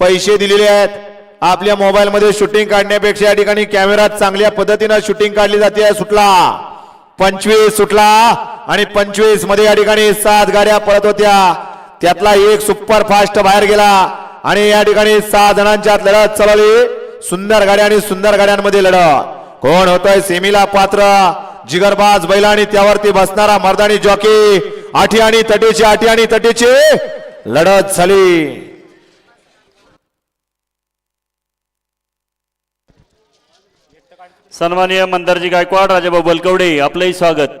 पैसे दिलेले आहेत. आपल्या मोबाईलमध्ये शूटिंग काढण्यापेक्षा या ठिकाणी कॅमेरात चांगल्या पद्धतीनं शूटिंग काढली जाते. सुटला. पंचवीस सुटला. आणि पंचवीसमध्ये या ठिकाणी सात गाड्या पळत होत्या. त्यातला एक सुपर फास्ट बाहेर गेला. आणि या ठिकाणी सहा जणांच्या लढत चालवली सुंदर गाड्या आणि सुंदर गाड्यांमध्ये लढत. कोण होतोय सेमीला पात्र? जिगरबाज बैला आणि त्यावरती बसणारा मर्दानी जॉकी आठी आणि तटीची आठी आणि तटीची लढत झाली. सन्माननीय मंदारजी गायकवाड राजाभाऊ बलकवडे आपलंही स्वागत.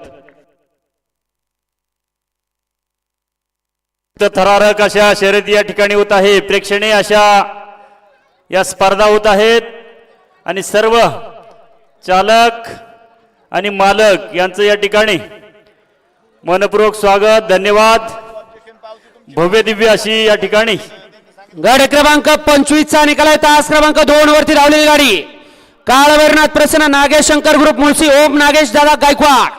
थरारक अशा शर्यती या ठिकाणी होत आहे प्रेक्षणीय अशा या स्पर्धा होत आहेत. आणि सर्व चालक आणि मालक यांचं या ठिकाणी मनपूर्वक स्वागत धन्यवाद. भव्य दिव्य अशी या ठिकाणी. गड क्रमांक पंचवीसचा निकाल आहे तास क्रमांक दोन वरती धावलेली गाडी. काळभैरनाथ प्रसन्न नागेश शंकर ग्रुप मुळशी ओम नागेश दादा गायकवाड.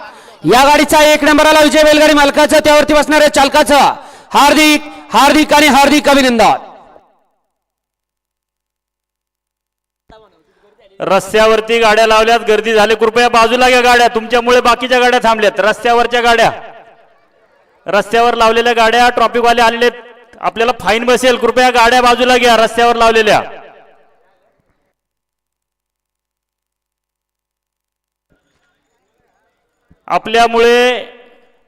या गाडीचा एक नंबरला विजय बैलगाडी मालकाचं त्यावरती बसणाऱ्या चालकाचं. हार्दिक हार्दिक आणि हार्दिक अभिनंदन. रस्त्यावरती गाड्या लावल्यात गर्दी झाली. कृपया बाजूला घ्या गाड्या. तुमच्यामुळे बाकीच्या गाड्या थांबल्यात. रस्त्यावरच्या गाड्या. रस्त्यावर लावलेल्या गाड्या ट्रॉफिकवाले आलेले आहेत. आपल्याला फाईन बसेल. कृपया गाड्या बाजूला घ्या रस्त्यावर लावलेल्या. आपल्यामुळे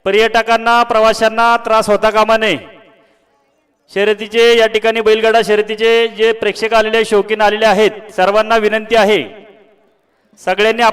पर्यटकांना प्रवाशांना त्रास होता कामा नये. शर्यतीचे या ठिकाणी बैलगाडा शर्यतीचे जे प्रेक्षक आलेले शौकीन आलेले आहेत सर्वांना विनंती आहे. सगळ्यांनी